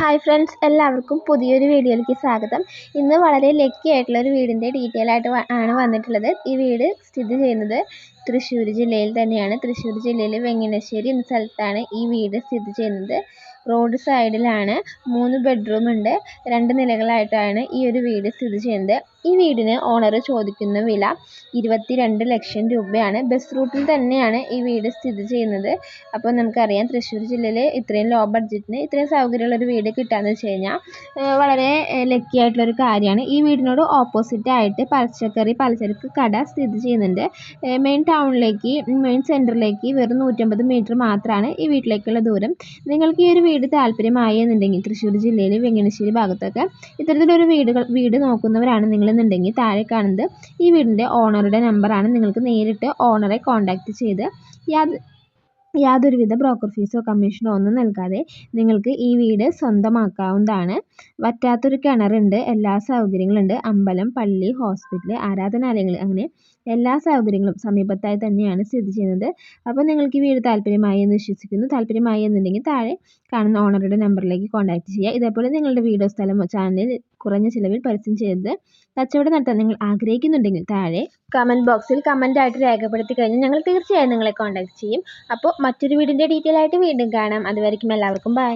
Hi friends എല്ലാവർക്കും പുതിയൊരു വീഡിയോയിലേക്ക് സ്വാഗതം. ഇന്ന് വളരെ ലക്കി ആയിട്ടുള്ള ഒരു വീടിന്റെ ഡീറ്റെയിൽ ആയിട്ട് ആണ് വന്നിട്ടുള്ളത്. ഈ വീട് സ്ഥിതി ചെയ്യുന്നത് തൃശ്ശൂർ ജില്ലയിൽ തന്നെയാണ്. തൃശ്ശൂർ ജില്ലയിലെ വെങ്ങനശ്ശേരി എന്ന സ്ഥലത്താണ് ഈ വീട് സ്ഥിതി ചെയ്യുന്നത്. റോഡ് സൈഡിലാണ് മൂന്ന് ബെഡ്റൂം ഉണ്ട്. രണ്ട് നിലകളായിട്ടാണ് ഈ ഒരു വീട് സ്ഥിതി ചെയ്യുന്നത്. ഈ വീടിന് ഓണർ ചോദിക്കുന്ന വില ഇരുപത്തി രണ്ട് ലക്ഷം രൂപയാണ്. ബസ് റൂട്ടിൽ തന്നെയാണ് ഈ വീട് സ്ഥിതി ചെയ്യുന്നത്. അപ്പോൾ നമുക്കറിയാം തൃശ്ശൂർ ജില്ലയിൽ ഇത്രയും ലോ ബഡ്ജറ്റിന് ഇത്രയും സൗകര്യമുള്ളൊരു വീട് കിട്ടാന്ന് വെച്ച് കഴിഞ്ഞാൽ വളരെ ലക്കി ആയിട്ടുള്ളൊരു കാര്യമാണ്. ഈ വീടിനോട് ഓപ്പോസിറ്റ് ആയിട്ട് പച്ചക്കറി പലചരക്ക് കട സ്ഥിതി ചെയ്യുന്നുണ്ട്. മെയിൻ ടൗണിലേക്ക് മെയിൻ സെന്ററിലേക്ക് വെറും നൂറ്റമ്പത് മീറ്റർ മാത്രമാണ് ഈ വീട്ടിലേക്കുള്ള ദൂരം. നിങ്ങൾക്ക് ഈ ഒരു വീട് താല്പര്യമായി എന്നുണ്ടെങ്കിൽ തൃശ്ശൂർ ജില്ലയിൽ വെങ്ങനശ്ശേരി ഭാഗത്തൊക്കെ ഇത്തരത്തിലൊരു വീടുകൾ വീട് നോക്കുന്നവരാണ് നിങ്ങളെന്നുണ്ടെങ്കിൽ താഴെ കാണുന്നത് ഈ വീടിന്റെ ഓണറുടെ നമ്പറാണ് നിങ്ങൾക്ക് നേരിട്ട് ഓണറെ കോൺടാക്റ്റ് ചെയ്ത് യാത് യാതൊരുവിധ ബ്രോക്കർ ഫീസോ കമ്മീഷനോ ഒന്നും നൽകാതെ നിങ്ങൾക്ക് ഈ വീട് സ്വന്തമാക്കാവുന്നതാണ്. വറ്റാത്തൊരു കിണറുണ്ട് എല്ലാ സൗകര്യങ്ങളുണ്ട്. അമ്പലം പള്ളി ഹോസ്പിറ്റൽ ആരാധനാലയങ്ങൾ അങ്ങനെ എല്ലാ സൗകര്യങ്ങളും സമീപത്തായി തന്നെയാണ് സ്ഥിതി ചെയ്യുന്നത്. അപ്പോൾ നിങ്ങൾക്ക് ഈ വീട് താല്പര്യമായി എന്ന് വിശ്വസിക്കുന്നു. താല്പര്യമായി എന്നുണ്ടെങ്കിൽ താഴെ കാണുന്ന ഓണറുടെ നമ്പറിലേക്ക് കോൺടാക്ട് ചെയ്യുക. ഇതേപോലെ നിങ്ങളുടെ വീടോ സ്ഥലമോ ചാനലിൽ കുറഞ്ഞ ചിലവിൽ പരസ്യം ചെയ്ത് കച്ചവടം നടത്താൻ നിങ്ങൾ ആഗ്രഹിക്കുന്നുണ്ടെങ്കിൽ താഴെ കമന്റ് ബോക്സിൽ കമന്റ് ആയിട്ട് രേഖപ്പെടുത്തി കഴിഞ്ഞാൽ ഞങ്ങൾ തീർച്ചയായും നിങ്ങളെ കോൺടാക്ട് ചെയ്യും. അപ്പോൾ മറ്റൊരു വീടിന്റെ ഡീറ്റെയിൽ ആയിട്ട് വീണ്ടും കാണാം. അതുവരേക്കും എല്ലാവർക്കും ബൈ